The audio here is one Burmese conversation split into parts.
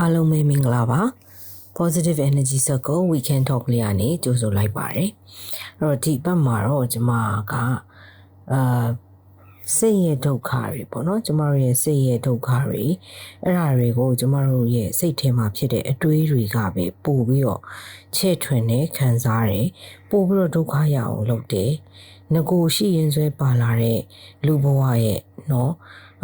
အားလုံးပဲမင်္ဂလာပါ positive energy circle weekend talk လေးကနေကြိုဆိုလိုက်ပါတယ်အဲ့တော့ဒီဘက်မှာတော့ကျမကအာစိတ်ရဲ့ဒုက္ခတွေပေါ့နော်ကျမတို့ရဲ့စိတ်ရဲ့ဒုက္ခတွေအဲ့ဒါတွေကိုကျမတို့ရဲ့စိတ်ထဲမှာဖြစ်တဲ့အတွေးတွေကပဲပို့ပြီးတော့ချဲ့ထွင်နေခံစားတယ်ပို့ပြီးတော့ဒုက္ခရအောင်လုပ်တယ်ငကိုရှိရင်ဆွဲပါလာတဲ့လူဘဝရဲ့နော်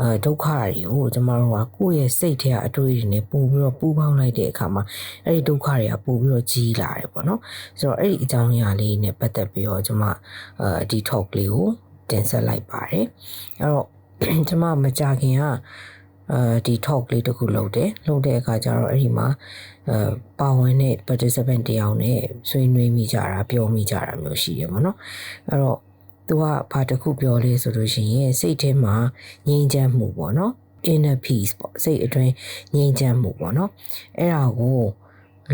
အဲဒုက္ခတွေကိုကျမတို့ကကိုယ့်ရဲ့စိတ်ထဲကအတွေးတွေနဲ့ပို့ပြီးတော့ပူပေါင်းလိုက်တဲ့အခါမှာအဲ့ဒီဒုက္ခတွေကပို့ပြီးတော့ကြီးလာတယ်ပေါ့နော်ဆိုတော့အဲ့ဒီအကြောင်းအရာလေးနဲ့ပတ်သက်ပြီးတော့ကျမအဲဒီ talk လေးကိုတင်ဆက်လိုက်ပါတယ်အဲ့တော့ကျမမကြခင်ကအဲဒီ talk လေးတစ်ခုလုပ်တယ်လုပ်တဲ့အခါကျတော့အဲ့ဒီမှာအဲပါဝင်တဲ့ participant တယောက်နဲ့ဆွေးနွေးမိကြတာပြောမိကြတာမျိုးရှိတယ်ပေါ့နော်အဲ့တော့ သူကဘာတစ်ခုပြောလဲဆိုလို့ရှိရင်စိတ်ထဲမှာငြိမ်ချမ်းမှုပေါ့နော် inner peace ပေါ့စိတ်အတွင်းငြိမ်ချမ်းမှုပေါ့နော်အဲ့ဒါကို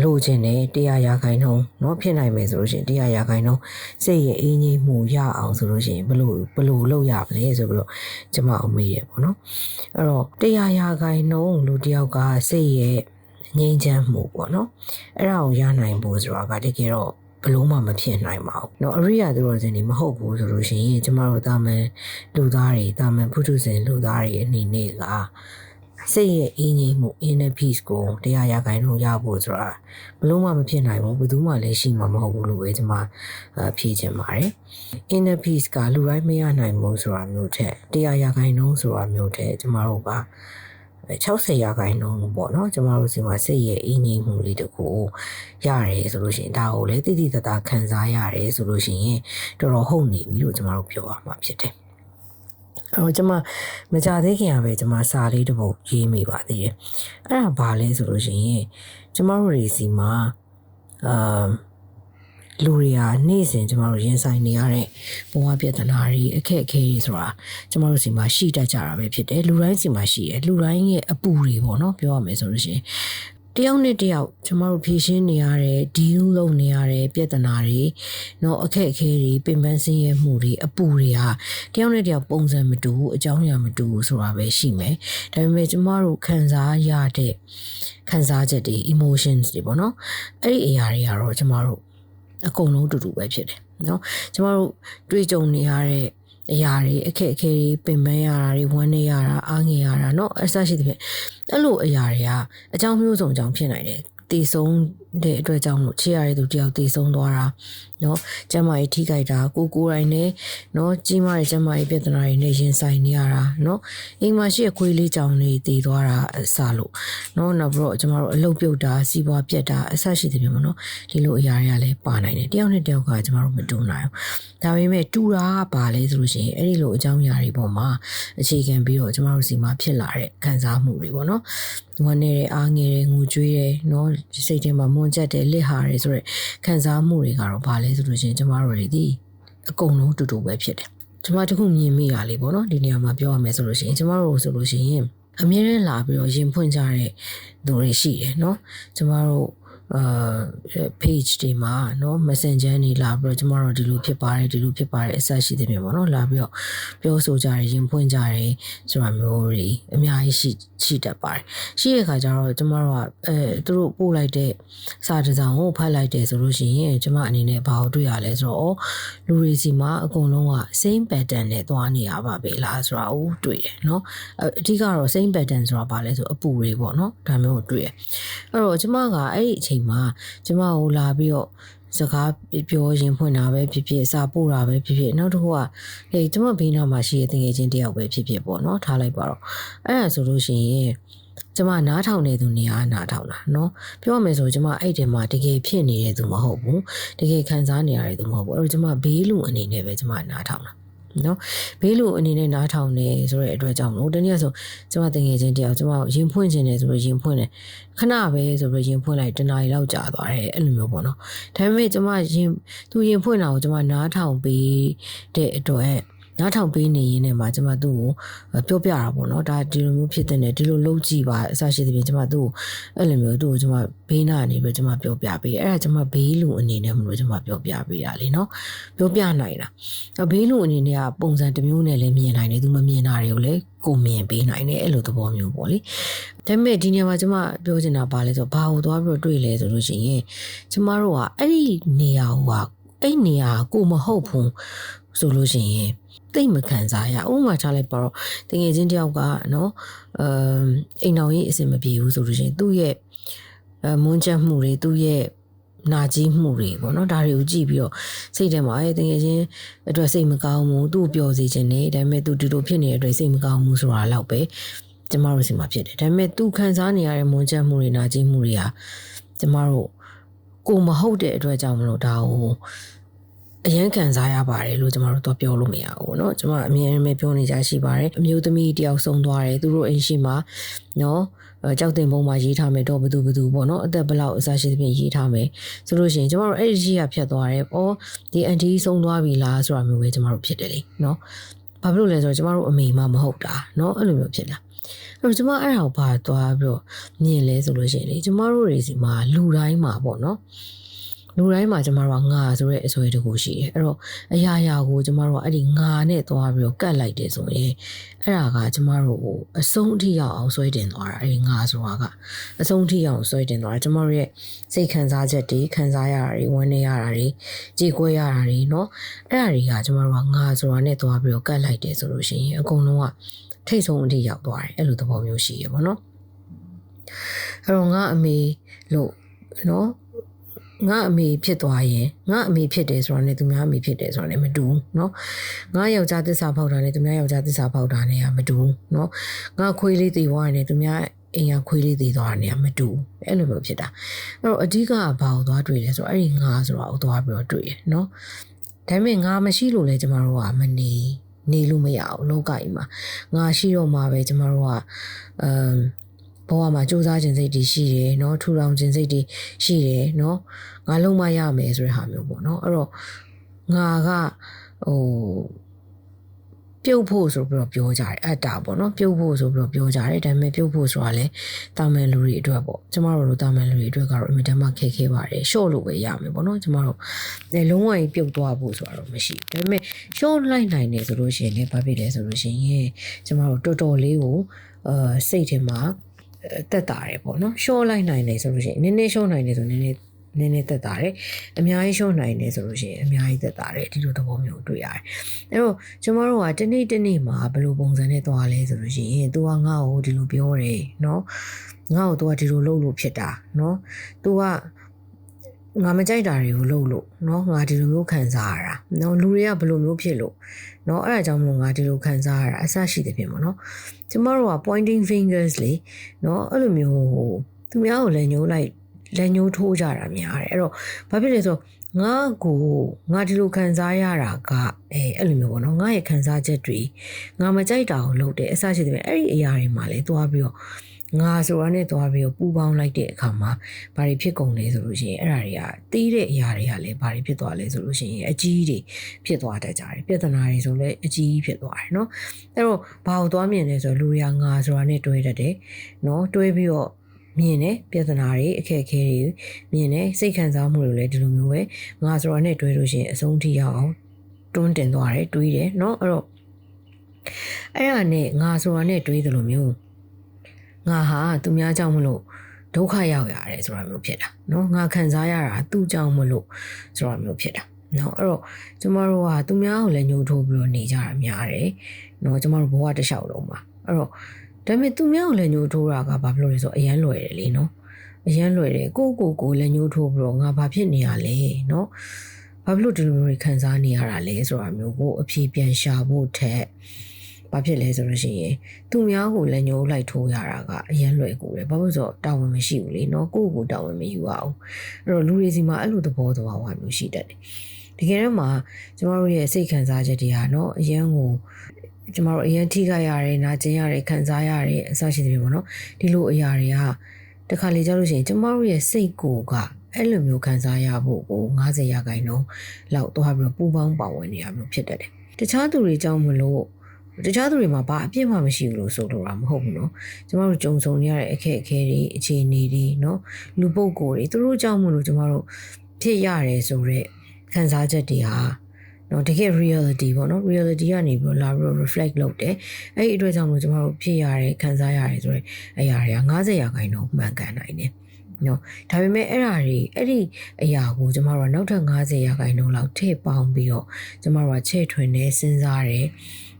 လိုချင်တယ်တရားရာခိုင်နှုန်းเนาะဖြစ်နိုင်မယ်ဆိုလို့ရှိရင်တရားရာခိုင်နှုန်းစိတ်ရဲ့အင်းကြီးမှုရအောင်ဆိုလို့ရှိရင်ဘလို့ဘလို့လုပ်ရမလဲဆိုပြီးတော့ကျွန်မအမေးရပေါ့နော်အဲ့တော့တရားရာခိုင်နှုန်းလူတစ်ယောက်ကစိတ်ရဲ့ငြိမ်းချမ်းမှုပေါ့နော်အဲ့ဒါကိုရနိုင်ဖို့ဆိုတာကတကယ်တော့ ဘလို့မှမဖြစ်နိုင်ပါဘူးเนาะအရိယာသူတော်စင်နေမဟုတ်ဘူးဆိုလို့ရှိရင်ကျမတို့တာမန်လူသားတွေတာမန်ပုထုဇဉ်လူသားတွေအနေနဲ့ကစိတ်ရဲ့အင်းကြီးမှု inner peace ကိုတရားရခိုင်လို့ရဖို့ဆိုတာဘလို့မှမဖြစ်နိုင်ဘူးဘယ်သူမှလည်းရှိမှာမဟုတ်ဘူးလို့ပဲကျမဖြေချင်ပါတယ် inner peace ကလူတိုင်းမရနိုင်ဘူးဆိုတာမျိုးထက်တရားရခိုင်နှုန်းဆိုတာမျိုးထက်ကျမတို့က 60ရာခိုင်နှုန်းပေါ့နော်ကျမတို့စီမှာစိတ်ရဲ့အင်းကြီးမှုလေးတခုရတယ်ဆိုလို့ရှိရင်ဒါကိုလည်းတိတိတသားခံစားရတယ်ဆိုလို့ရှိရင်တော်တော်ဟုတ်နေပြီလို့ကျမတို့ပြောရမှာဖြစ်တယ်အဲ့တော့ကျမမကြသေးခင်ကပဲကျမစာလေးတစ်ပုဒ်ရေးမိပါသေးတယ်အဲ့ဒါဘာလဲဆိုလို့ရှိရင်ကျမတို့တွေစီမှာအာ လူတွေဟာနေ့စဉ်ကျမတို့ရင်ဆိုင်နေရတဲ့ဘဝပြဿနာတွေအခက်အခဲတွေဆိုတာကျမတို့စီမှာရှိတတ်ကြတာပဲဖြစ်တယ်လူတိုင်းစီမှာရှိတယ်လူတိုင်းရဲ့အပူတွေပေါ့နော်ပြောရမယ်ဆိုလို့ရှိရင်တယောက်နဲ့တယောက်ကျမတို့ဖြည့်ရှင်းနေရတဲ့ deal လုပ်နေရတဲ့ပြဿနာတွေเนาะအခက်အခဲတွေပင်ပန်းဆင်းရဲမှုတွေအပူတွေဟာတယောက်နဲ့တယောက်ပုံစံမတူဘူးအကြောင်းအရာမတူဘူးဆိုတာပဲရှိမယ်ဒါပေမဲ့ကျမတို့ခံစားရတဲ့ခံစားချက်တွေ emotions တွေပေါ့နော်အဲ့ဒီအရာတွေကတော့ကျမတို့ အကုန်လုံးတူတူပဲဖြစ်တယ်เนาะကျမတို့တွေ့ကြုံနေရတဲ့အရာတွေအခက်အခဲတွေပင်ပန်းရတာတွေဝမ်းနေရတာအားငယ်ရတာเนาะအစရှိသဖြင့်အဲ့လိုအရာတွေကအကြောင်းမျိုးစုံကြောင့်ဖြစ်နိုင်တယ် တည်ဆုံးတဲ့အတွက်ကြောင့်လို့ချစ်ရတဲ့သူတယောက်တည်ဆုံးသွားတာเนาะကျမကြီးထိခိုက်တာကိုကိုယ်တိုင်နဲ့เนาะကြီးမားတဲ့ကျမကြီးပြဿနာတွေနဲ့ရင်ဆိုင်နေရတာเนาะအိမ်မှာရှိတဲ့ခွေးလေးကြောင်လေးတည်သွားတာအစလို့เนาะနောက်ပြီးတော့ကျမတို့အလုတ်ပြုတ်တာစီးပွားပြက်တာအစရှိတဲ့ပြင်ပေါ့เนาะဒီလိုအရာတွေကလည်းပါနိုင်တယ်တယောက်နဲ့တယောက်ကကျမတို့မတူနိုင်ဘူးဒါပေမဲ့တူတာကပါလဲဆိုလို့ရှိရင်အဲ့ဒီလိုအကြောင်းအရာတွေပေါ်မှာအခြေခံပြီးတော့ကျမတို့စီမှာဖြစ်လာတဲ့ခံစားမှုတွေပေါ့နော် ဝမ်းနေတယ်အားငယ်တယ်ငိုကြွေးတယ်နော်စိတ်ထဲမှာမွန်ချက်တယ်လစ်ဟာတယ်ဆိုတော့ခံစားမှုတွေကတော့ဘာလဲဆိုလို့ချင်းကျမတို့တွေဒီအကုန်လုံးတူတူပဲဖြစ်တယ်ကျမတို့ခုမြင်မိတာလေးပေါ့နော်ဒီနေရာမှာပြောရမယ်ဆိုလို့ရှိရင်ကျမတို့ဆိုလို့ရှိရင်အမြဲတမ်းလာပြီးတော့ရင်ဖွင့်ကြတဲ့သူတွေရှိတယ်နော်ကျမတို့ အာ page တွေမှာเนาะ messenger တွေလာပြီးတော့ကျမတို့ဒီလိုဖြစ်ပါတယ်ဒီလိုဖြစ်ပါတယ်အဆက်ရှိတဲ့ပြင်ပေါ့နော်လာပြီးတော့ပြောဆိုကြတယ်ရင်ဖွင့်ကြတယ်ဆိုတာမျိုးတွေအများကြီးရှိရှိတတ်ပါတယ်ရှိတဲ့ခါကျတော့ကျမတို့ကအဲသူတို့ပို့လိုက်တဲ့စာတစ်စောင်ကိုဖတ်လိုက်တယ်ဆိုလို့ရှိရင်ကျမအနေနဲ့ဘာကိုတွေ့ရလဲဆိုတော့လူတွေစီမှာအကုန်လုံးက same pattern နဲ့သွားနေရပါပဲလားဆိုတာကိုတွေ့တယ်เนาะအဓိကတော့ same pattern ဆိုတာဘာလဲဆိုအပူတွေပေါ့เนาะဒါမျိုးကိုတွေ့ရအဲ့တော့ကျမကအဲ့ဒီအချိန် မှာကျမကိုလာပြီးတော့စကားပြောရင်ဖွင့်တာပဲဖြစ်ဖြစ်စာပို့တာပဲဖြစ်ဖြစ်နောက်တစ်ခုကဟေးကျမဘေးနားမှာရှိတဲ့တငယ်ချင်းတယောက်ပဲဖြစ်ဖြစ်ပေါ့နော်ထားလိုက်ပါတော့အဲ့ဒါဆိုလို့ရှိရင်ကျမနားထောင်နေသူနေရာနားထောင်တာเนาะပြောရမယ်ဆိုကျမအဲ့ဒီမှာတကယ်ဖြစ်နေတဲ့သူမဟုတ်ဘူးတကယ်ခံစားနေရတဲ့သူမဟုတ်ဘူးအဲ့တော့ကျမဘေးလူအနေနဲ့ပဲကျမနားထောင်တာ နော်ဘေးလူအနေနဲ့နားထောင်နေဆိုတဲ့အတွက်ကြောင့်လို့တနည်းဆိုကျမတငယ်ချင်းတယောက်ကျမရင်ဖွင့်ခြင်းတယ်ဆိုလို့ရင်ဖွင့်တယ်ခဏပဲဆိုပြီးရင်ဖွင့်လိုက်တနားရီလောက်ကြာသွားတယ်အဲ့လိုမျိုးပေါ့နော်ဒါပေမဲ့ကျမရင်သူရင်ဖွင့်တာကိုကျမနားထောင်ပြီးတဲ့အတွက် နားထောင်ပေးနေရင်းနဲ့မှာကျမသူ့ကိုပြောပြတာပေါ့နော်ဒါဒီလိုမျိုးဖြစ်တဲ့နဲ့ဒီလိုလုပ်ကြည့်ပါအစရှိသဖြင့်ကျမသူ့ကိုအဲ့လိုမျိုးသူ့ကိုကျမဘေးနားနေပြီးကျမပြောပြပေးအဲ့ဒါကျမဘေးလူအနေနဲ့မလို့ကျမပြောပြပေးတာလေနော်ပြောပြနိုင်တာဘေးလူအနေနဲ့ကပုံစံတစ်မျိုးနဲ့လည်းမြင်နိုင်တယ်သူမမြင်တာတွေကိုလည်းကိုမြင်ပေးနိုင်တယ်အဲ့လိုသဘောမျိုးပေါ့လေဒါပေမဲ့ဒီနေရာမှာကျမပြောချင်တာပါလဲဆိုဘာကိုသွားပြီးတော့တွေ့လဲဆိုလို့ရှိရင်ကျမတို့ကအဲ့ဒီနေရာဟိုကအဲ့နေရာကိုမဟုတ်ဘူး ဆိုလို့ရှိရင်တိတ်မခံစားရဥပမာထားလိုက်ပါတော့တကယ်ချင်းတယောက်ကနော်အမ်အိမ်တော်ကြီးအဆင်မပြေဘူးဆိုလို့ရှိရင်သူ့ရဲ့အမွန်းချက်မှုတွေသူ့ရဲ့နာကြီးမှုတွေပေါ့နော်ဒါတွေကိုကြည့်ပြီးတော့စိတ်ထဲမှာအဲတကယ်ချင်းအတွက်စိတ်မကောင်းဘူးသူ့ကိုပျော်စေခြင်းနဲ့ဒါပေမဲ့သူဒီလိုဖြစ်နေတဲ့အတွက်စိတ်မကောင်းဘူးဆိုတာတော့ပဲကျမတို့စီမှာဖြစ်တယ်ဒါပေမဲ့သူခံစားနေရတဲ့မွန်းချက်မှုတွေနာကြီးမှုတွေဟာကျမတို့ကိုမဟုတ်တဲ့အတွက်ကြောင့်မလို့ဒါကို အရင်ခံစားရပါတယ်လို့ကျွန်တော်တို့တော့ပြောလို့မရဘူးเนาะကျွန်မအမြဲတမ်းပြောနေကြရှိပါတယ်အမျိုးသမီးတယောက်ဆုံးသွားတယ်သူတို့အိမ်ရှိမှာเนาะကြောက်တင်ပုံမှာရေးထားမယ်တော့ဘသူဘသူပေါ့နော်အသက်ဘလောက်အစားရှိသဖြင့်ရေးထားမယ်ဆိုလို့ရှိရင်ကျမတို့အဲ့ဒီကြီးကဖြတ်သွားတယ်။အော်ဒီအန်တီဆုံးသွားပြီလားဆိုတာမျိုးပဲကျမတို့ဖြစ်တယ်လေနော်။ဘာဖြစ်လို့လဲဆိုတော့ကျမတို့အမေမှမဟုတ်တာနော်အဲ့လိုမျိုးဖြစ်လာ။အဲ့တော့ကျမအဲ့ဒါကိုဘာသွားပြီးတော့မြင်လဲဆိုလို့ရှိရင်လေကျမတို့တွေစီမှာလူတိုင်းမှာပေါ့နော်။ လူတိုင်းမှာကျမတို့ကငါဆိုတဲ့အစွဲတကူရှိတယ်အဲ့တော့အရာရာကိုကျမတို့ကအဲ့ဒီငါနဲ့သွားပြီးတော့ကတ်လိုက်တယ်ဆိုရင်အဲ့ဒါကကျမတို့ကိုအဆုံးထိရောက်အောင်ဆွဲတင်သွားတာအဲ့ဒီငါဆိုတာကအဆုံးထိရောက်အောင်ဆွဲတင်သွားတာကျမတို့ရဲ့စိတ်ခံစားချက်တွေခံစားရတာတွေဝမ်းနေရတာတွေကြေကွဲရတာတွေเนาะအဲ့ဒါတွေကကျမတို့ကငါဆိုတာနဲ့သွားပြီးတော့ကတ်လိုက်တယ်ဆိုလို့ရှိရင်အကုန်လုံးကထိတ်ဆုံးအထိရောက်သွားတယ်အဲ့လိုသဘောမျိုးရှိရပါတော့အဲ့တော့ငါအမေလို့နော် ငါအမေဖြစ်သွားရင်ငါအမေဖြစ်တယ်ဆိုတာနဲ့သူများအမေဖြစ်တယ်ဆိုတာနဲ့မတူဘူးเนาะငါယောက်ျားသစ္စာဖောက်တာနဲ့သူများယောက်ျားသစ္စာဖောက်တာနဲ့ကမတူဘူးเนาะငါခွေးလေးတည်သွားတယ်သူများအိမ်ကခွေးလေးတည်သွားတယ်ကမတူဘူးအဲ့လိုမျိုးဖြစ်တာအဲ့တော့အဓိကကဘာကိုသွားတွေ့လဲဆိုတော့အဲ့ဒီငါဆိုတာကိုသွားပြီးတော့တွေ့ရเนาะဒါပေမဲ့ငါမရှိလို့လဲကျမတို့ကမနေနေလို့မရအောင်လောကကြီးမှာငါရှိတော့မှပဲကျမတို့ကအမ် ဘဝမှာစူးစမ်းခြင်းစိတ်တွေရှိတယ်เนาะထူထောင်ခြင်းစိတ်တွေရှိတယ်เนาะငါလုံးမရမယ်ဆိုတဲ့ဟာမျိုးပေါ့เนาะအဲ့တော့ငါကဟိုပြုတ်ဖို့ဆိုပြီးတော့ပြောကြတယ်အတ္တာပေါ့နော်ပြုတ်ဖို့ဆိုပြီးတော့ပြောကြတယ်ဒါပေမဲ့ပြုတ်ဖို့ဆိုတာလည်းတာမန်လူတွေအတွက်ပေါ့ကျမတို့လိုတာမန်လူတွေအတွက်ကတော့အင်မတန်မှခက်ခဲပါတယ်ရှော့လို့ပဲရမယ်ပေါ့နော်ကျမတို့လည်းလုံးဝကြီးပြုတ်သွားဖို့ဆိုတာတော့မရှိဘူးဒါပေမဲ့ရှော့လိုက်နိုင်တယ်ဆိုလို့ရှိရင်လည်းဘာဖြစ်လဲဆိုလို့ရှိရင်ကျမတို့တော်တော်လေးကိုအာစိတ်ထဲမှာ တက်တာတယ်ပေါ့နော်ရှော့လိုက်နိုင်တယ်ဆိုလို့ရှိရင်နည်းနည်းရှော့နိုင်တယ်ဆိုနည်းနည်းနည်းနည်းတက်တာတယ်အများကြီးရှော့နိုင်တယ်ဆိုလို့ရှိရင်အများကြီးတက်တာတယ်ဒီလိုသဘောမျိုးတွေ့ရတယ်အဲတော့ကျမတို့ကတနေ့တနေ့မှာဘယ်လိုပုံစံနဲ့သွားလဲဆိုလို့ရှိရင် तू ကငါ့ကိုဒီလိုပြောတယ်နော်ငါ့ကို तू ကဒီလိုလုပ်လို့ဖြစ်တာနော် तू က ငါမကြိုက်တာတွေကိုလုပ်လို့เนาะငါဒီလိုမျိုးခံစားရတာเนาะလူတွေကဘယ်လိုမျိုးဖြစ်လို့เนาะအဲ့ဒါကြောင့်မလို့ငါဒီလိုခံစားရတာအဆရှိတဲ့ဖြစ်မှာเนาะကျမတို့က pointing fingers လေเนาะအဲ့လိုမျိုးဟိုသူများကိုလည်းညှိုးလိုက်လက်ညှိုးထိုးကြတာများတယ်အဲ့တော့ဘာဖြစ်လဲဆိုငါကိုငါဒီလိုခံစားရတာကအဲအဲ့လိုမျိုးပေါ့နော်ငါရဲ့ခံစားချက်တွေငါမကြိုက်တာကိုလုပ်တယ်အစရှိတယ်အဲ့ဒီအရာတွေမှာလည်းသွားပြီးတော့ ငါဆိုတာနဲ့သွားပြီးတော့ပူပေါင်းလိုက်တဲ့အခါမှာဘာတွေဖြစ်ကုန်လဲဆိုလို့ရှိရင်အဲ့ဒါတွေကတီးတဲ့အရာတွေကလည်းဘာတွေဖြစ်သွားလဲဆိုလို့ရှိရင်အကြီးတွေဖြစ်သွားတတ်ကြတယ်ပြဿနာတွေဆိုလည်းအကြီးဖြစ်သွားတယ်เนาะအဲ့တော့ဘာကိုသွားမြင်လဲဆိုတော့လူတွေကငါဆိုတာနဲ့တွဲတတ်တယ်เนาะတွဲပြီးတော့မြင်တယ်ပြဿနာတွေအခက်အခဲတွေမြင်တယ်စိတ်ခံစားမှုတွေလည်းဒီလိုမျိုးပဲငါဆိုတာနဲ့တွဲလို့ရှိရင်အဆုံးထိရောက်အောင်တွန်းတင်သွားတယ်တွေးတယ်เนาะအဲ့တော့အဲ့ဒါနဲ့ငါဆိုတာနဲ့တွေးတယ်လို့မျိုး ငါဟာသူများကြောင့်မလို့ဒုက္ခရောက်ရတယ်ဆိုတာမျိုးဖြစ်တာเนาะငါခံစားရတာသူ့ကြောင့်မလို့ဆိုတာမျိုးဖြစ်တာနော်အဲ့တော့ကျမတို့ကသူများကိုလည်းညှို့ထိုးပြီးတော့နေကြတာများတယ်နော်ကျမတို့ဘဝတစ်လျှောက်လုံးမှာအဲ့တော့ဒါပေမဲ့သူများကိုလည်းညှိုးထိုးတာကဘာဖြစ်လို့လဲဆိုအရန်လွယ်တယ်လေနော်အရန်လွယ်တယ်ကိုကိုကိုလည်းညှိုးထိုးပြီးတော့ငါဘာဖြစ်နေရလဲနော်ဘာဖြစ်လို့ဒီလိုမျိုးတွေခံစားနေရတာလဲဆိုတာမျိုးကိုအဖြေပြန်ရှာဖို့ထက် ဘာဖြစ်လဲဆိုလို့ရှိရင်သူများကိုလက်ညှိုးလိုက်ထိုးရတာကအရန်လွယ်ကူတယ်ဘာလို့ဆိုတော့တာဝန်မရှိဘူးလေနော်ကိုယ့်ကိုတာဝန်မယူရအောင်အဲ့တော့လူတွေစီမှာအဲ့လိုသဘောသဘာဝမျိုးရှိတတ်တယ်တကယ်တော့မှကျမတို့ရဲ့စိတ်ခံစားချက်တွေဟာနော်အရန်ကိုကျမတို့အရန်ထိခိုက်ရတယ်နာကျင်ရတယ်ခံစားရတယ်အဆရှိတယ်ပေါ့နော်ဒီလိုအရာတွေကတခါလေကြောက်လို့ရှိရင်ကျမတို့ရဲ့စိတ်ကိုကအဲ့လိုမျိုးခံစားရဖို့ကို90ရာခိုင်နှုန်းလောက်သွားပြီးတော့ပူပေါင်းပါဝင်နေရမျိုးဖြစ်တတ်တယ်တခြားသူတွေကြောင့်မလို့ တခြားသူတွေမှာဘာအပြစ်မှမရှိဘူးလို့ဆိုလိုတာမဟုတ်ဘူးเนาะကျမတို့ကြုံဆုံနေရတဲ့အခက်အခဲတွေအခြေအနေတွေเนาะလူပုဂ္ဂိုလ်တွေသူတို့ကြောင့်မလို့ကျမတို့ဖြစ်ရတယ်ဆိုတော့ခံစားချက်တွေဟာနော်တကယ် reality ပေါ့နော် reality ကနေပြီးတော့လာပြီးတော့ reflect လုပ်တယ်အဲ့ဒီအတွက်ကြောင့်မို့ကျွန်တော်တို့ဖြစ်ရတယ်ခံစားရတယ်ဆိုတော့အရာတွေက90ရာခိုင်နှုန်းမှန်ကန်နိုင်တယ် နော်ဒါပေမဲ့အဲ့ဓာတွေအဲ့ဒီအရာကိုကျမတို့ကနောက်ထပ်90ရာခိုင်နှုန်းလောက်ထည့်ပေါင်းပြီးတော့ကျမတို့ကချဲ့ထွင်နေစဉ်းစားတယ်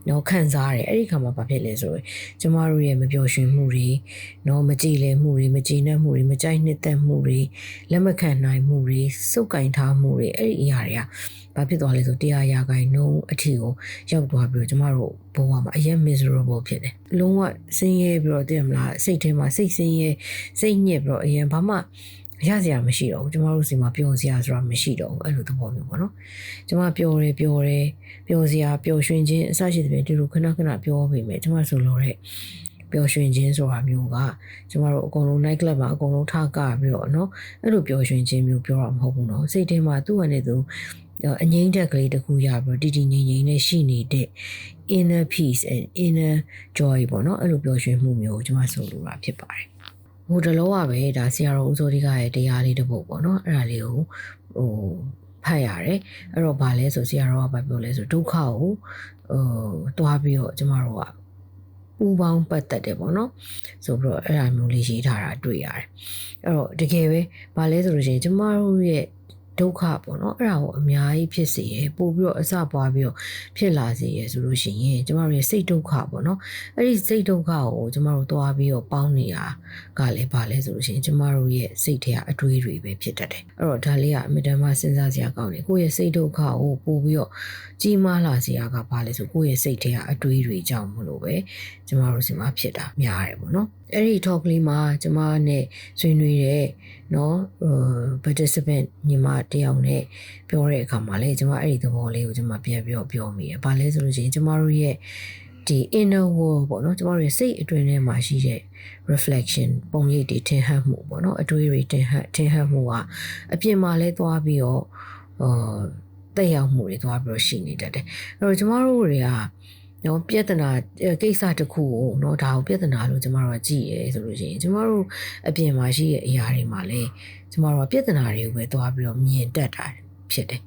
နော်ခံစားရတယ်အဲ့ဒီခါမှာဘာဖြစ်လဲဆိုရင်ကျမတို့ရဲ့မပျော်ရွှင်မှုတွေနော်မကြည်လည်မှုတွေမကြည်နပ်မှုတွေမကြိုက်နှစ်သက်မှုတွေလက်မခံနိုင်မှုတွေစုပ်ကင်ထားမှုတွေအဲ့ဒီအရာတွေက ဘာဖြစ်သွားလဲဆိုတရားရာခိုင်နှုန်းအထီကိုရောက်သွားပြီးတော့ကျမတို့ဘဝမှာအရင် miserable ဖြစ်တယ်လုံးဝဆင်းရဲပြီးတော့တည်မလားစိတ်ထဲမှာစိတ်ဆင်းရဲစိတ်ညစ်ပြီးတော့အရင်ဘာမှရစရာမရှိတော့ဘူးကျမတို့စီမှာပျော်စရာဆိုတာမရှိတော့ဘူးအဲ့လိုသဘောမျိုးပေါ့နော်ကျမပျော်တယ်ပျော်တယ်ပျော်စရာပျော်ရွှင်ခြင်းအစရှိတဲ့ပြင်ဒီလိုခဏခဏပြောပေမဲ့ကျမဆိုလိုတဲ့ပျော်ရွှင်ခြင်းဆိုတာမျိုးကကျမတို့အကုန်လုံး night club မှာအကုန်လုံးထားကပြီးတော့เนาะအဲ့လိုပျော်ရွှင်ခြင်းမျိုးပြောတာမဟုတ်ဘူးเนาะစိတ်ထဲမှာသူ့အနေနဲ့သူ အငိမ့်တက်ကလေးတစ်ခုရပြီးတော့တည်တည်ငြိမ်ငြိမ်နဲ့ရှိနေတဲ့ inner peace and inner joy ပေါ့နော်အဲ့လိုပျော်ရွှင်မှုမျိုးကိုကျွန်မဆိုလိုတာဖြစ်ပါတယ်ဟိုတလောကပဲဒါဆရာတော်ဦးစိုးဒီကရဲ့တရားလေးတစ်ပုဒ်ပေါ့နော်အဲ့ဒါလေးကိုဟိုဖတ်ရတယ်အဲ့တော့ဗာလဲဆိုဆရာတော်ကဗာပြောလဲဆိုဒုက္ခကိုဟိုတွားပြီးတော့ကျမတို့ကပူပေါင်းပတ်သက်တယ်ပေါ့နော်ဆိုပြီးတော့အဲ့ဒါမျိုးလေးရေးထားတာတွေ့ရတယ်အဲ့တော့တကယ်ပဲဗာလဲဆိုလို့ရှိရင်ကျမတို့ရဲ့ ဒုက္ခပေါ့နော်အဲ့ဒါကိုအများကြီးဖြစ်စေရပို့ပြီးတော့အစပွားပြီးတော့ဖြစ်လာစေရဆိုလို့ရှိရင်ကျမတို့ရဲ့စိတ်ဒုက္ခပေါ့နော်အဲ့ဒီစိတ်ဒုက္ခကိုကျမတို့သွားပြီးတော့ပေါင်းနေတာကလည်းဘာလဲဆိုလို့ရှိရင်ကျမတို့ရဲ့စိတ်ထဲကအတွေးတွေပဲဖြစ်တတ်တယ်အဲ့တော့ဒါလေးကအမြဲတမ်းစဉ်းစားစရာကောင်းတယ်ကိုယ့်ရဲ့စိတ်ဒုက္ခကိုပို့ပြီးတော့ကြီးမားလာစေရကဘာလဲဆိုကိုယ့်ရဲ့စိတ်ထဲကအတွေးတွေကြောင့်မလို့ပဲကျမတို့စီမှာဖြစ်တာများတယ်ပေါ့နော် အဲ့ဒီ talk လေးမှာကျမနဲ့ဆွေးနွေးတဲ့နော် participant ညီမတယောက်နဲ့ပြောတဲ့အခါမှာလည်းကျမအဲ့ဒီသဘောလေးကိုကျမပြန်ပြောပြောမိတယ်။ဘာလဲဆိုလို့ရှိရင်ကျမတို့ရဲ့ဒီ inner world ပေါ့နော်ကျမတို့ရဲ့စိတ်အတွင်းထဲမှာရှိတဲ့ reflection ပုံရိပ်တွေထင်ဟပ်မှုပေါ့နော်အတွေးတွေထင်ဟပ်ထင်ဟပ်မှုကအပြင်မှာလဲသွားပြီးတော့ဟောတက်ရောက်မှုတွေသွားပြီးတော့ရှိနေတတ်တယ်။အဲ့တော့ကျမတို့တွေက နော်ပြဿနာကိစ္စတစ်ခုကိုနော်ဒါကိုပြဿနာလို့ကျမတို့ကကြည့်ရဲဆိုလို့ရှိရင်ကျမတို့အပြင်မှာရှိတဲ့အရာတွေမှာလည်းကျမတို့ကပြဿနာတွေကိုပဲသွားပြီးတော့မြင်တတ်တာဖြစ်တယ်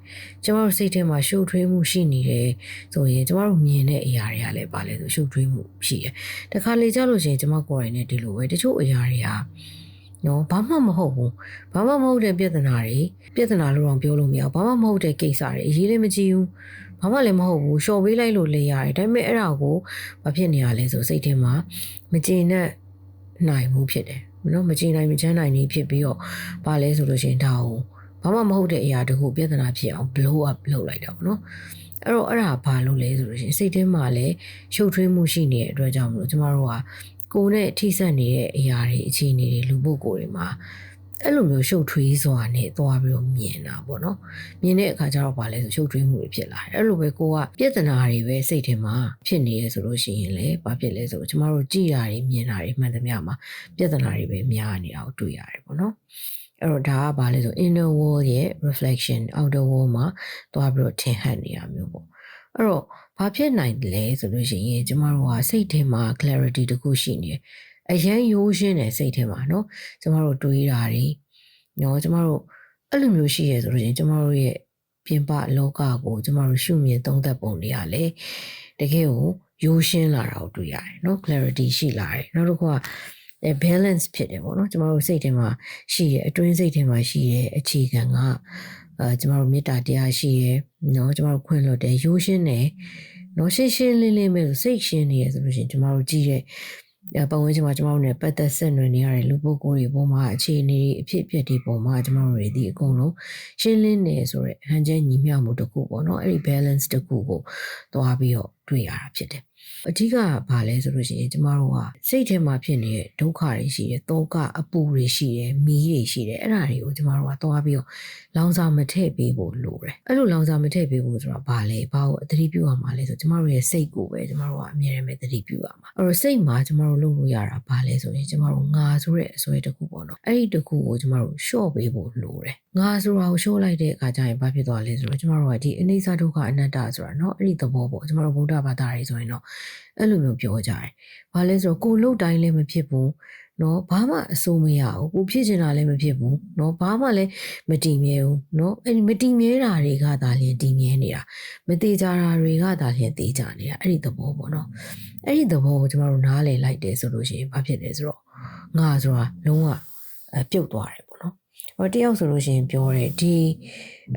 ကျမတို့စိတ်ထဲမှာရှုပ်ထွေးမှုရှိနေတယ်ဆိုရင်ကျမတို့မြင်တဲ့အရာတွေကလည်းပါလဲဆိုရှုပ်ထွေးမှုရှိတယ်တခါလေကြောက်လို့ရှိရင်ကျမကိုယ်တိုင်နဲ့ဒီလိုပဲတချို့အရာတွေကနော်ဘာမှမဟုတ်ဘူးဘာမှမဟုတ်တဲ့ပြဿနာတွေပြဿနာလို့တော့ပြောလို့မရဘူးဘာမှမဟုတ်တဲ့ကိစ္စတွေအရေးလည်းမကြီးဘူး ဘာမှလည်းမဟုတ်ဘူးရှော့ပေးလိုက်လို့လေရတယ်ဒါပေမဲ့အဲ့ဒါကိုဘာဖြစ်နေရလဲဆိုစိတ်ထဲမှာမကျေနပ်နိုင်မှုဖြစ်တယ်နော်မကျေနိုင်မချမ်းနိုင်နေဖြစ်ပြီးတော့ဘာလဲဆိုလို့ရှိရင်ဒါကိုဘာမှမဟုတ်တဲ့အရာတခုပြဿနာဖြစ်အောင် blow up လုပ်လိုက်တာပေါ့နော်အဲ့တော့အဲ့ဒါဘာလို့လဲဆိုလို့ရှိရင်စိတ်ထဲမှာလည်းရှုပ်ထွေးမှုရှိနေတဲ့အတွက်ကြောင့်မလို့ကျမတို့ကကိုယ်နဲ့ထိစပ်နေတဲ့အရာတွေအခြေအနေတွေလူပုဂ္ဂိုလ်တွေမှာ အဲ့လိုမျိုးရှုပ်ထွေးစွာနဲ့သွားပြီးတော့မြင်တာပေါ့နော်မြင်တဲ့အခါကျတော့ဗာလဲဆိုရှုပ်ထွေးမှုတွေဖြစ်လာတယ်အဲ့လိုပဲကိုကပြဿနာတွေပဲစိတ်ထဲမှာဖြစ်နေရဆိုလို့ရှိရင်လေဘာဖြစ်လဲဆိုတော့ကျမတို့ကြည်တာတွေမြင်တာတွေမှန်သမျှမှာပြဿနာတွေပဲများနေတာကိုတွေ့ရတယ်ပေါ့နော်အဲ့တော့ဒါကဘာလဲဆို inner world ရဲ့ reflection outer world မှာသွားပြီးတော့ထင်ဟပ်နေတာမျိုးပေါ့အဲ့တော့ဘာဖြစ်နိုင်လဲဆိုလို့ရှိရင်ကျမတို့ကစိတ်ထဲမှာ clarity တခုရှိနေတယ် အရန်ရိုးရှင်းတယ်စိတ်ထဲမှာနော်ကျမတို့တွေးတာတွေနော်ကျမတို့အဲ့လိုမျိုးရှိရဆိုလို့ချင်းကျမတို့ရဲ့ပြင်ပလောကကိုကျမတို့ရှုမြင်သုံးသပ်ပုံတွေကလည်းတကယ်ကိုရိုးရှင်းလာတာကိုတွေ့ရတယ်နော် clarity ရှိလာတယ်နောက်တစ်ခုက balance ဖြစ်တယ်ပေါ့နော်ကျမတို့စိတ်ထဲမှာရှိရအတွင်းစိတ်ထဲမှာရှိရအခြေခံကအဲကျမတို့မေတ္တာတရားရှိရနော်ကျမတို့ခွင့်လွတ်တယ်ရိုးရှင်းတယ်နော်ရှင်းရှင်းလင်းလင်းပဲစိတ်ရှင်းနေရဆိုလို့ရှိရင်ကျမတို့ကြည့်ရဲ့ ပတ်ဝန်းကျင်မှာကျမတို့ ਨੇ ပတ်သက်ဆက်နွယ်နေရတဲ့လူပုဂ္ဂိုလ်တွေပေါ်မှာအခြေအနေအဖြစ်အပျက်တွေပေါ်မှာကျမတို့တွေဒီအကုန်လုံးရှင်းလင်းနေဆိုတော့ဟန်ချက်ညီမျှမှုတစ်ခုပေါ့နော်အဲ့ဒီ balance တစ်ခုကိုသွားပြီးတော့တွေ့ရတာဖြစ်တယ် အဓိကဘာလဲဆိုလို့ရှိရင်ကျမတို့ကစိတ်ထဲမှာဖြစ်နေတဲ့ဒုက္ခတွေရှိတယ်တောကအပူတွေရှိတယ်မီးတွေရှိတယ်အဲ့ဒါတွေကိုကျမတို့ကသွားပြီးတော့လောင်စာမထည့်ပေးဖို့လိုတယ်အဲ့လိုလောင်စာမထည့်ပေးဖို့ဆိုတာဘာလဲဘာကိုအသတိပြုရမှာလဲဆိုကျမတို့ရဲ့စိတ်ကိုပဲကျမတို့ကအမြဲတမ်းပဲသတိပြုရမှာအဲ့တော့စိတ်မှာကျမတို့လုပ်လို့ရတာဘာလဲဆိုရင်ကျမတို့ငါဆိုတဲ့အစွဲတစ်ခုပေါ့နော်အဲ့ဒီတစ်ခုကိုကျမတို့ရှော့ပေးဖို့လိုတယ်ငါဆိုတာကိုရှော့လိုက်တဲ့အခါကျရင်ဘာဖြစ်သွားလဲဆိုတော့ကျမတို့ကဒီအနိစ္စဒုက္ခအနတ္တဆိုတာเนาะအဲ့ဒီသဘောပေါ့ကျမတို့ဗုဒ္ဓဘာသာတွေဆိုရင်တော့ အဲ့လိုမျိုးပြောကြတယ်။ဘာလဲဆိုတော့ကိုလုတ်တိုင်းလည်းမဖြစ်ဘူး။နော်ဘာမှအဆိုးမရဘူး။ကိုဖြစ်ချင်တာလည်းမဖြစ်ဘူး။နော်ဘာမှလည်းမတည်မြဲဘူး။နော်အဲ့ဒီမတည်မြဲတာတွေကသာလျှင်တည်မြဲနေတာ။မတည်ကြတာတွေကသာလျှင်တည်ကြနေတာ။အဲ့ဒီသဘောပေါ့နော်။အဲ့ဒီသဘောကိုကျမတို့နားလည်လိုက်တယ်ဆိုလို့ရှိရင်ဘာဖြစ်လဲဆိုတော့ငါဆိုတာလုံးဝအပြုတ်သွားတယ်ပေါ့နော်။ ဟောတယောက်ဆိုလို့ရှိရင်ပြောတယ်ဒီ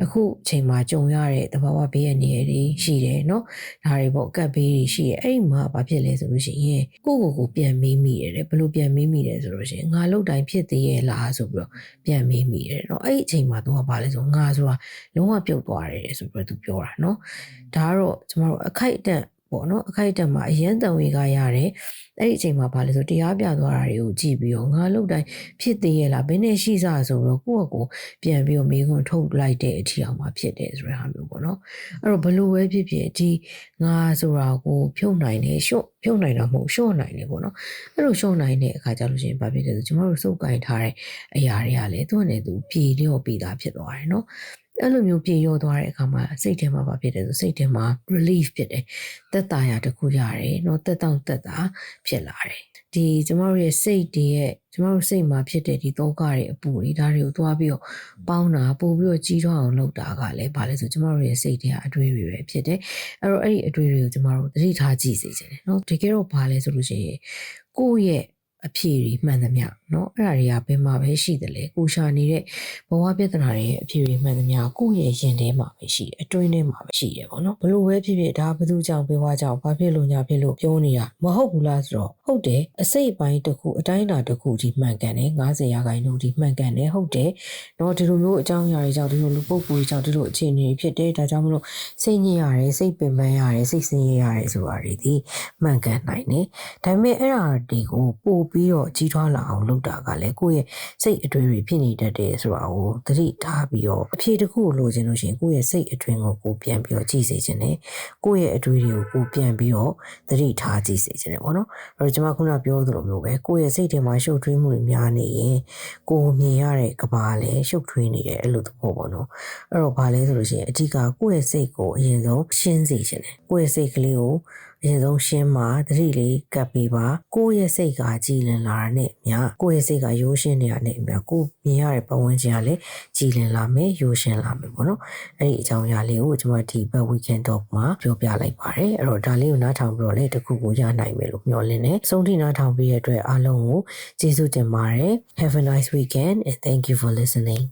အခုချိန်မှာကြုံရတဲ့သဘာဝဘေးရနေရတွေရှိတယ်เนาะဒါတွေပေါ့ကပ်ဘေးတွေရှိတယ်အဲ့ဒီမှာဘာဖြစ်လဲဆိုလို့ရှိရင်ကိုယ့်ကိုယ်ကိုပြန်မေးမိတယ်တဲ့ဘယ်လိုပြန်မေးမိတယ်ဆိုလို့ရှိရင်ငါလုတ်တိုင်းဖြစ်သေးရဲ့လားဆိုပြီးတော့ပြန်မေးမိတယ်เนาะအဲ့ဒီအချိန်မှာသူကဘာလဲဆိုငါဆိုတာလုံးဝပြုတ်သွားတယ်ဆိုပြီးတော့သူပြောတာเนาะဒါကတော့ကျမတို့အခိုက်အတန့် ပေါ့နော်အခိုက်အတန့်မှာအရန်တန်ဝေကရတယ်အဲ့ဒီအချိန်မှာဘာလဲဆိုတရားပြသွားတာတွေကိုကြည့်ပြီးတော့ငါလုတ်တိုင်းဖြစ်သေးရဲ့လားဘယ်နဲ့ရှိစားဆိုတော့ကိုယ့်အကိုပြန်ပြီးတော့မိခွန်းထုတ်လိုက်တဲ့အထီအောင်မှာဖြစ်တယ်ဆိုတဲ့ဟာမျိုးပေါ့နော်အဲ့တော့ဘလို့ပဲဖြစ်ဖြစ်ဒီငါဆိုတာကိုဖြုတ်နိုင်တယ်ရှော့ဖြုတ်နိုင်တာမဟုတ်ရှော့နိုင်တယ်ပေါ့နော်အဲ့လိုရှော့နိုင်တဲ့အခါကျလို့ရှိရင်ဘာဖြစ်လဲဆိုကျမတို့စုပ်ကင်ထားတဲ့အရာတွေကလည်းသူ့အနေနဲ့သူပြည်လျော့ပြီးသားဖြစ်သွားတယ်နော် အဲ့လိုမျိုးပြေရောသွားတဲ့အခါမှာစိတ်ထဲမှာဘာဖြစ်လဲဆိုစိတ်ထဲမှာ relief ဖြစ်တယ်သက်သာရာတစ်ခုရတယ်เนาะသက်တောင့်သက်သာဖြစ်လာတယ်ဒီကျမတို့ရဲ့စိတ်တွေရဲ့ကျမတို့စိတ်မှာဖြစ်တဲ့ဒီသောကတွေအပူတွေဒါတွေကိုသွားပြီးတော့ပေါင်းတာပို့ပြီးတော့ကြီးထွားအောင်လုပ်တာကလည်းဘာလဲဆိုကျမတို့ရဲ့စိတ်တွေကအတွေးတွေပဲဖြစ်တယ်အဲ့တော့အဲ့ဒီအတွေးတွေကိုကျမတို့သတိထားကြည့်စေချင်တယ်เนาะတကယ်တော့ဘာလဲဆိုလို့ရှိရင်ကိုယ့်ရဲ့ အဖြေတွေမှန်သမျှเนาะအဲ့ဒါတွေကဘယ်မှာပဲရှိတယ်လဲကိုရှာနေတဲ့ဘဝပြဿနာတွေရဲ့အဖြေတွေမှန်သမျှကိုယ့်ရဲ့ရင်ထဲမှာပဲရှိတယ်အတွင်းထဲမှာပဲရှိတယ်ပေါ့နော်ဘလို့ပဲဖြစ်ဖြစ်ဒါဘယ်သူကြောင့်ဘယ်ဝါကြောင့်ဘာဖြစ်လို့ညာဖြစ်လို့ပြောနေတာမဟုတ်ဘူးလားဆိုတော့ဟုတ်တယ်အစိတ်အပိုင်းတစ်ခုအတိုင်းအတာတစ်ခုဒီမှန်ကန်တယ်90ရာခိုင်နှုန်းဒီမှန်ကန်တယ်ဟုတ်တယ်เนาะဒီလိုမျိုးအကြောင်းအရာတွေကြောင့်ဒီလိုလူပုဂ္ဂိုလ်တွေကြောင့်ဒီလိုအခြေအနေတွေဖြစ်တယ်ဒါကြောင့်မလို့စိတ်ညစ်ရတယ်စိတ်ပင်ပန်းရတယ်စိတ်ဆင်းရဲရတယ်ဆိုတာတွေဒီမှန်ကန်နိုင်တယ်ဒါပေမဲ့အဲ့ဒါတွေကိုပို့ ပြီးတော့ကြီးထွားလာအောင်လုပ်တာကလည်းကိုယ့်ရဲ့စိတ်အတွင်းတွေဖြစ်နေတတ်တယ်ဆိုတာကိုသတိထားပြီးတော့အဖြေတစ်ခုကိုလိုချင်လို့ရှိရင်ကိုယ့်ရဲ့စိတ်အတွင်းကိုကိုပြန်ပြီးတော့ကြည့်စေချင်တယ်ကိုယ့်ရဲ့အတွေးတွေကိုကိုပြန်ပြီးတော့သတိထားကြည့်စေချင်တယ်ပေါ့နော်အဲ့တော့ကျွန်မခုနပြောသလိုမျိုးပဲကိုယ့်ရဲ့စိတ်ထဲမှာရှုပ်ထွေးမှုတွေများနေရင်ကိုမြင်ရတဲ့ကဘာလည်းရှုပ်ထွေးနေတယ်အဲ့လိုသဘောပေါ့နော်အဲ့တော့ဘာလဲဆိုလို့ရှိရင်အဓိကကိုယ့်ရဲ့စိတ်ကိုအရင်ဆုံးရှင်းစေချင်တယ်ကိုယ့်ရဲ့စိတ်ကလေးကိုအရင်ဆုံးရှင်းမှာသတိလေးကပ်ပေးပါကိုယ့်ရဲ့စိတ်ကကြည်လင်လာတာနဲ့မြကိုယ့်ရဲ့စိတ်ကရိုးရှင်းနေတာနဲ့မြကိုမြင်ရတဲ့ပတ်ဝန်းကျင်ကလည်းကြည်လင်လာမယ်ရိုးရှင်းလာမယ်ပေါ့နော်အဲ့ဒီအကြောင်းအရာလေးကိုကျွန်မဒီဘက် weekend talk မှာပြောပြလိုက်ပါတယ်အဲ့တော့ဒါလေးကိုနားထောင်ပြီးတော့လည်းတစ်ခုကိုရနိုင်မယ်လို့မျှော်လင့်တယ်ဆုံးထိနားထောင်ပြီးရတဲ့အတွက်အားလုံးကိုကျေးဇူးတင်ပါတယ် have a nice weekend and thank you for listening